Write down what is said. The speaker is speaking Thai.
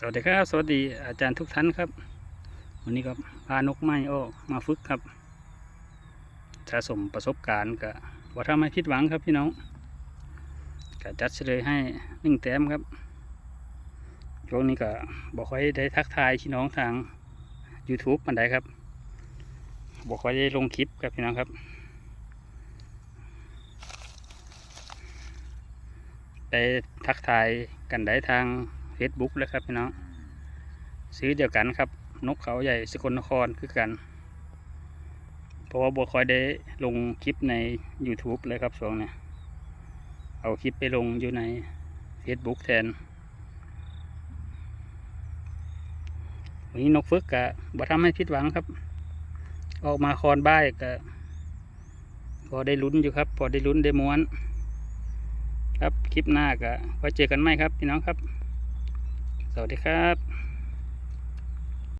สวัสดีครับ สวัสดีอาจารย์ทุกท่านครับ วันนี้ก็พานกไม้ออกมาฝึกครับสะสมประสบการณ์กับว่าทำให้ผิดหวังครับพี่น้องก็จัดเฉลยให้หนึ่งแต้มครับช่วงนี้ก็บอกค่อยได้ทักทายพี่น้องทาง YouTube มันได้ครับบอกค่อยได้ลงคลิปครับพี่น้องครับได้ทักทายกันได้ทาง Facebook แล้วครับพี่น้องซื้อเดียวกันครับ นกเขาใหญ่สกลนครคือกัน เพราะว่าบัวคอยได้ลงคลิปใน YouTube เลยครับช่วงเนี้ยเอาคลิปไปลงอยู่ใน Facebook แทนวันนี้นกฟึกกะบ่ทำให้ผิดหวังครับ ออกมาคอนบ้ายกะพอได้ลุ้นอยู่ครับ พอได้ลุ้นได้ม้วน ครับคลิปหน้าก็ไว้เจอกันไหมครับพี่น้องครับส สวัสดีครับ